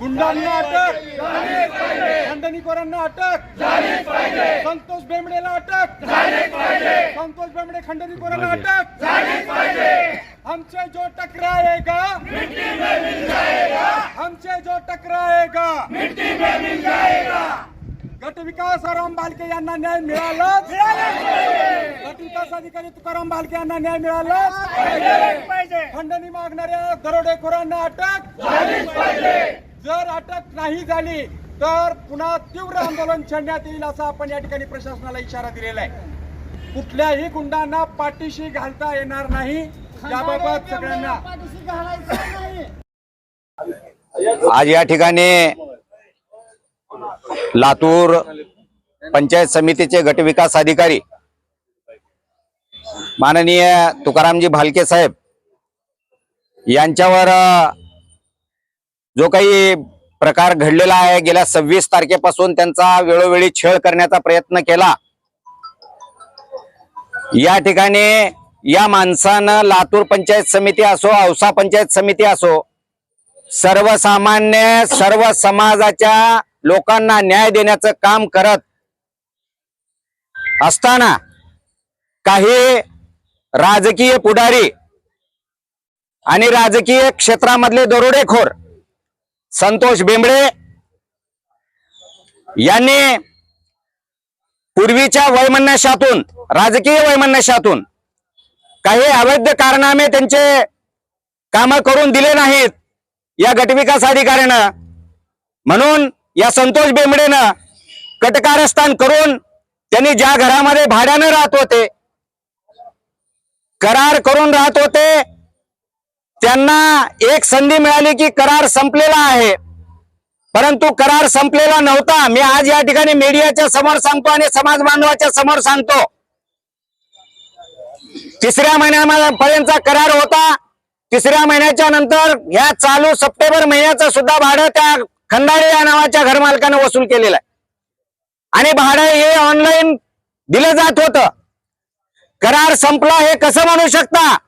गुंडांना अटक. खंडणीखोरांना अटक. संतोष बेंबडेला अटक. संतोष बेंबडे खंडणीखोरांना अटक. हमसे जो टकराएगा हमसे जो टकराएगा गट विकास राम बालके यांना न्याय मिळाला गट विकास अधिकारी तुकाराम बालके यांना न्याय मिळाला खंडणी मागणाऱ्या दरोडेखोरांना अटक. जर अटक नाही झाली तर पुन्हा तीव्र आंदोलन छेडण्यात येईल असा आपण या ठिकाणी प्रशासनाला इशारा दिलेला आहे. कुठल्याही गुंडांना पाठीशी घालता येणार नाही. याबाबत सगळ्यांना आज या ठिकाणी लातूर पंचायत समितीचे गटविकास अधिकारी माननीय तुकारामजी भालके साहेब यांच्यावर जो काही प्रकार घडलेला आहे गेल्या सव्वीस तारखेपासून त्यांचा वेळोवेळी छळ करण्याचा प्रयत्न केला. या ठिकाणी या माणसानं लातूर पंचायत समिती असो औसा पंचायत समिती असो सर्वसामान्य सर्व समाजाच्या लोकांना न्याय देण्याचं काम करत असताना काही राजकीय पुढारी आणि राजकीय क्षेत्रामधले दरोडेखोर संतोष बेंबडे यांनी पूर्वीच्या वैमनस्यातून राजकीय वैमनस्यातून काही अवैध कारनामे त्यांचे काम करून दिले नाहीत. या गटविकास अधिकाऱ्यानं म्हणून या संतोष बेंबडेनं कटकारस्थान करून त्यांनी ज्या घरामध्ये भाड्यानं राहत होते करार करून राहत होते त्यांना एक संधी मिळाली की करार संपलेला आहे. परंतु करार संपलेला नव्हता. मी आज या ठिकाणी मीडियाच्या समोर सांगतो आणि समाज बांधवाच्या समोर सांगतो. तिसऱ्या महिन्यापर्यंतचा करार होता. तिसऱ्या महिन्याच्या नंतर या चालू सप्टेंबर महिन्याचं सुद्धा भाडं त्या खंडाळे या नावाच्या घरमालकानं वसूल केलेलं आहे. आणि भाडं हे ऑनलाईन दिलं जात होतं. करार संपला हे कसं म्हणू शकता?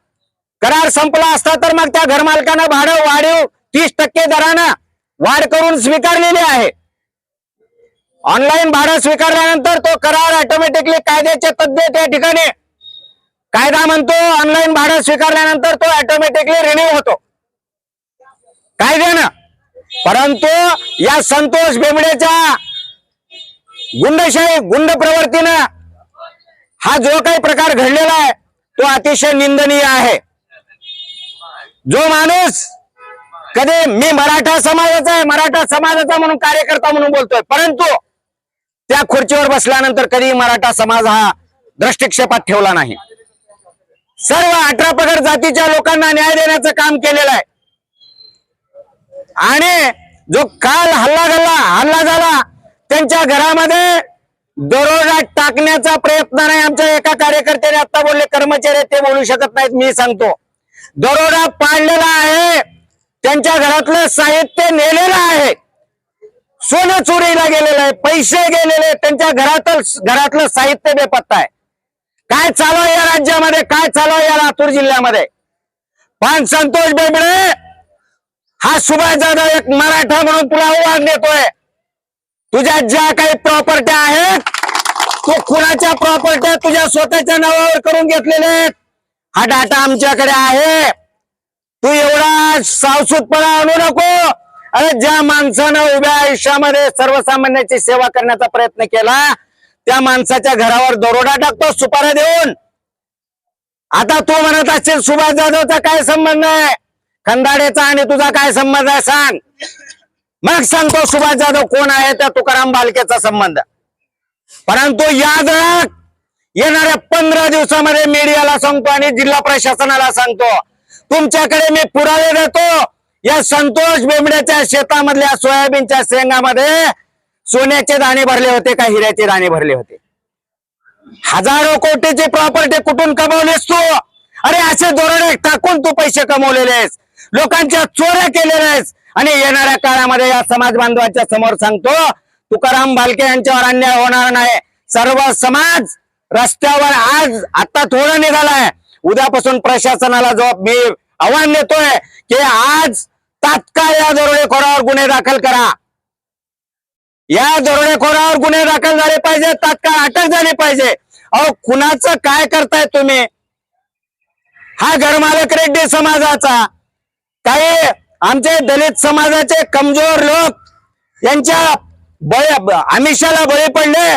करार संपला असता तर मग त्या घरमालकानं भाडं वाढीव तीस टक्के दरानं वाढ करून स्वीकारलेली आहे. ऑनलाईन भाडं स्वीकारल्यानंतर तो करार ऑटोमॅटिकली कायद्याचे तज्ज्ञ त्या ठिकाणी कायदा म्हणतो ऑनलाईन भाडं स्वीकारल्यानंतर तो ऑटोमॅटिकली रिन्यू होतो. कायद्यानं. परंतु या संतोष बेंबडेच्या गुंडशाही गुंड प्रवृत्तीनं हा जो काही प्रकार घडलेला आहे तो अतिशय निंदनीय आहे. जो माणूस कधी मी मराठा समाजाचा आहे मराठा समाजाचा म्हणून कार्यकर्ता म्हणून बोलतोय परंतु त्या खुर्चीवर बसल्यानंतर कधी मराठा समाज हा दृष्टिक्षेपात ठेवला नाही. सर्व अठरा पगड जातीच्या लोकांना न्याय देण्याचं काम केलेलं आहे. आणि जो काल हल्ला झाला हल्ला झाला त्यांच्या घरामध्ये दरोडा टाकण्याचा प्रयत्न नाही. आमच्या एका कार्यकर्त्याने आता बोलले कर्मचारी ते बोलू शकत नाहीत मी सांगतो. दरोडा पाडलेला आहे. त्यांच्या घरातलं साहित्य नेलेलं आहे. सोनं चोरीला गेलेलं आहे पैसे गेलेले त्यांच्या घरातलं घरातलं साहित्य बेपत्ता आहे. काय चालू आहे या राज्यामध्ये? काय चालू आहे या लातूर जिल्ह्यामध्ये? पण संतोष बेंबडे हा सुभाष जाधव एक मराठा म्हणून तुला आव्हान देतोय. तुझ्या ज्या काही प्रॉपर्ट्या आहेत तो कुणाच्या प्रॉपर्ट्या तुझ्या स्वतःच्या नावावर करून घेतलेले आहेत. हा डाटा आमच्याकडे आहे. तू एवढा सावसूतपणा आणू नको. अरे ज्या माणसानं उभ्या आयुष्यामध्ये सर्वसामान्याची सेवा करण्याचा प्रयत्न केला त्या माणसाच्या घरावर दरोडा टाकतो सुपाऱ्या देऊन. आता तू म्हणत असेल सुभाष जाधवचा काय संबंध आहे? खंदाडेचा आणि तुझा काय संबंध आहे सांग. मग सांगतो सुभाष जाधव कोण आहे त्या तुकाराम बालकेचा संबंध. परंतु याद राख येणाऱ्या पंधरा दिवसामध्ये मीडियाला सांगतो आणि जिल्हा प्रशासनाला सांगतो. तुमच्याकडे मी पुरावे देतो. या संतोष बेंबड्याच्या शेतामधल्या सोयाबीनच्या शेंगामध्ये सोन्याचे दाणे भरले होते का हिऱ्याचे दाणे भरले होते? हजारो कोटीची प्रॉपर्टी कुठून कमवलीस तू? अरे असे धोरणे टाकून तू पैसे कमवलेले आहेस लोकांच्या चोऱ्या केलेल्या आहेस आणि येणाऱ्या काळामध्ये या समाज बांधवांच्या समोर सांगतो तुकाराम भालके यांच्यावर अन्याय होणार नाही. सर्व समाज रस्त्यावर आज आता थोडा निघालाय. उद्यापासून प्रशासनाला जबाब मी आव्हान देतोय की आज तात्काळ या दरोडेखोरावर गुन्हे दाखल करा. या दरोडेखोरावर गुन्हे दाखल झाले पाहिजे तात्काळ अटक झाली पाहिजे. अहो कुणाचं काय करताय तुम्ही? हा घरमालक रेड्डी समाजाचा. काही आमचे दलित समाजाचे कमजोर लोक यांच्या बळी आमिषाला बळी पडले.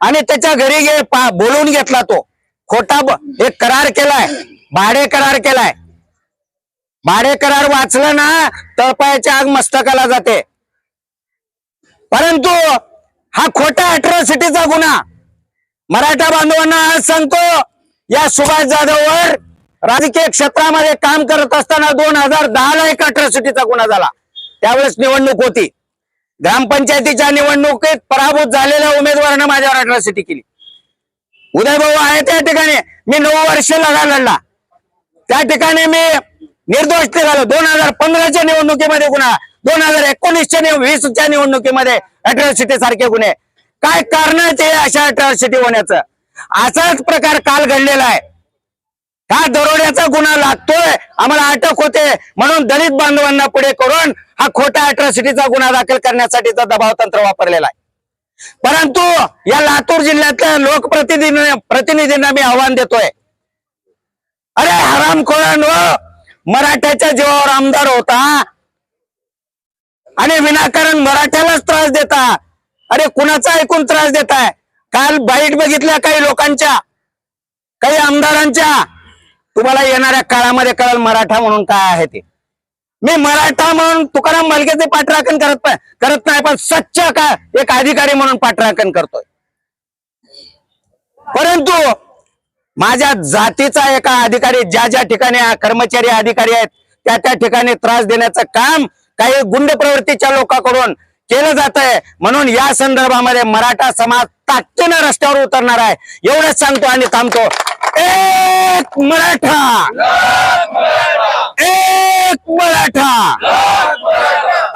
आणि त्याच्या घरी गे पा- बोलवून घेतला तो. खोटा एक करार केलाय. भाडे करार केलाय. भाडे करार वाचलं ना तळपायाच्या आग मस्तकाला जाते. परंतु हा खोटा अट्रॉसिटीचा गुन्हा. मराठा बांधवांना आज सांगतो या सुभाष जाधववर राजकीय क्षेत्रामध्ये काम करत असताना दोन हजार दहा ला एक अट्रॉसिटीचा गुन्हा झाला. त्यावेळेस निवडणूक होती. ग्रामपंचायतीच्या निवडणुकीत पराभूत झालेल्या उमेदवारानं माझ्यावर अट्रॉसिटी केली. उदय भाऊ आहे त्या ठिकाणी. मी नऊ वर्ष लढा लढला. त्या ठिकाणी मी निर्दोष निघालो दोन हजार पंधराच्या निवडणुकीमध्ये गुन्हा दोन हजार एकोणीसच्या वीसच्या निवडणुकीमध्ये अट्रॉसिटी सारखे गुन्हे. काय कारण ते अशा अट्रॉसिटी होण्याचं? असाच प्रकार काल घडलेला आहे. हा दरोड्याचा गुन्हा लागतोय. आम्हाला अटक होते. म्हणून दलित बांधवांना पुढे करून हा खोटा अट्रॉसिटीचा गुन्हा दाखल करण्यासाठीचा दबाव तंत्र वापरलेला आहे. परंतु या लातूर जिल्ह्यातल्या लोकप्रतिनिधी प्रतिनिधींना मी आव्हान देतोय. अरे हरामखोरांनो मराठ्याच्या जीवावर आमदार होता. आणि विनाकारण मराठ्यालाच त्रास देता. अरे कुणाचा ऐकून त्रास देताय? काल बाईट बघितल्या काही लोकांच्या काही आमदारांच्या. तुम्हाला येणाऱ्या काळामध्ये कळलं मराठा म्हणून काय आहे ते. मी मराठा म्हणून तुकाराम मालकेचे पाठराखण करत करत नाही पण सच्च का एक अधिकारी म्हणून पाठराखण करतोय. परंतु माझ्या जातीचा एका अधिकारी ज्या ज्या ठिकाणी कर्मचारी अधिकारी आहेत त्या त्या ठिकाणी त्रास देण्याचं काम काही गुंड प्रवृत्तीच्या लोकांकडून केलं जात आहे म्हणून या संदर्भामध्ये मराठा समाज ताकदीनं रस्त्यावर उतरणार आहे. एवढंच सांगतो आणि थांबतो. एक मराठा. एक मराठा.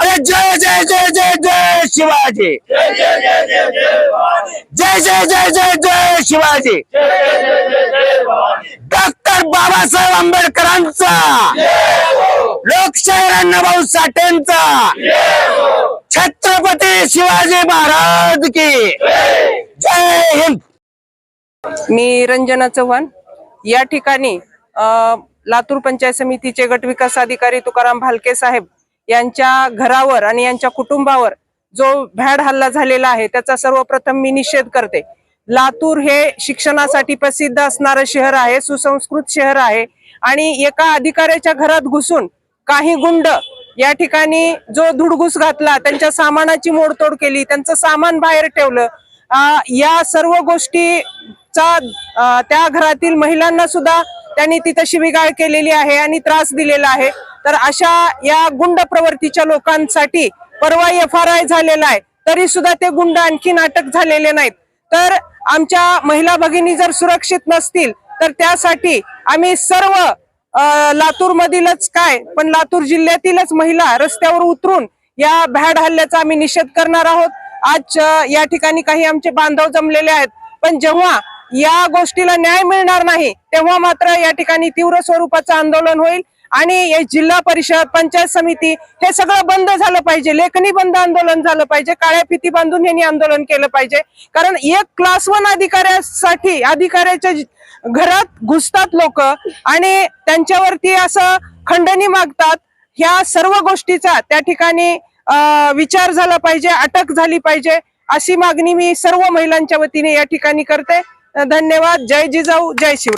अरे जय जय जय जय जय शिवाजी. जय जय जय जय जय शिवाजी. डॉक्टर बाबासाहेब आंबेडकरांचा. लोकशाही अण्णाभाऊ साठेंचा. छत्रपती शिवाजी महाराज की. जय हिंद. मी रंजना चव्हाण. या ठिकाणी लातूर पंचायत समितीचे गट विकास अधिकारी तुकाराम भालके साहेब यांच्या घरावर आणि यांच्या कुटुंबावर जो भॅड हल्ला झालेला आहे त्याचा सर्वप्रथम मी निषेध करते. लातूर हे शिक्षणासाठी प्रसिद्ध असणारं शहर आहे सुसंस्कृत शहर आहे आणि एका अधिकाऱ्याच्या घरात घुसून काही गुंड या ठिकाणी जो धुडघूस घातला त्यांच्या सामानाची मोडतोड केली त्यांचं सामान बाहेर ठेवलं या सर्व गोष्टीचा त्या घरातील महिलांना सुद्धा त्यांनी तिथं शिवीगाळ केलेली आहे आणि त्रास दिलेला आहे. तर अशा या गुंड प्रवृत्तीच्या लोकांसाठी परवा एफ आर आय झालेला आहे. तरी सुद्धा ते गुंड आणखी अटक झालेले नाहीत. तर आमच्या महिला भगिनी जर सुरक्षित नसतील तर त्यासाठी आम्ही सर्व लातूर मधीलच काय पण लातूर जिल्ह्यातीलच महिला रस्त्यावर उतरून या भॅड हल्ल्याचा आम्ही निषेध करणार आहोत. आज या ठिकाणी काही आमचे बांधव जमलेले आहेत. पण जेव्हा या गोष्टीला न्याय मिळणार नाही तेव्हा मात्र या ठिकाणी तीव्र स्वरूपाचं आंदोलन होईल आणि हे जिल्हा परिषद पंचायत समिती हे सगळं बंद झालं पाहिजे. लेखनी बंद आंदोलन झालं पाहिजे. काळ्या फिती बांधून यांनी आंदोलन केलं पाहिजे. कारण एक क्लास वन अधिकाऱ्यासाठी अधिकाऱ्याच्या घरात घुसतात लोक आणि त्यांच्यावरती असं खंडणी मागतात. ह्या सर्व गोष्टीचा त्या ठिकाणी विचार झाला पाहिजे अटक झाली पाहिजे अशी मागणी मी सर्व महिलांच्या वतीने या ठिकाणी करते. धन्यवाद. जय जिजाऊ जय शिवराय.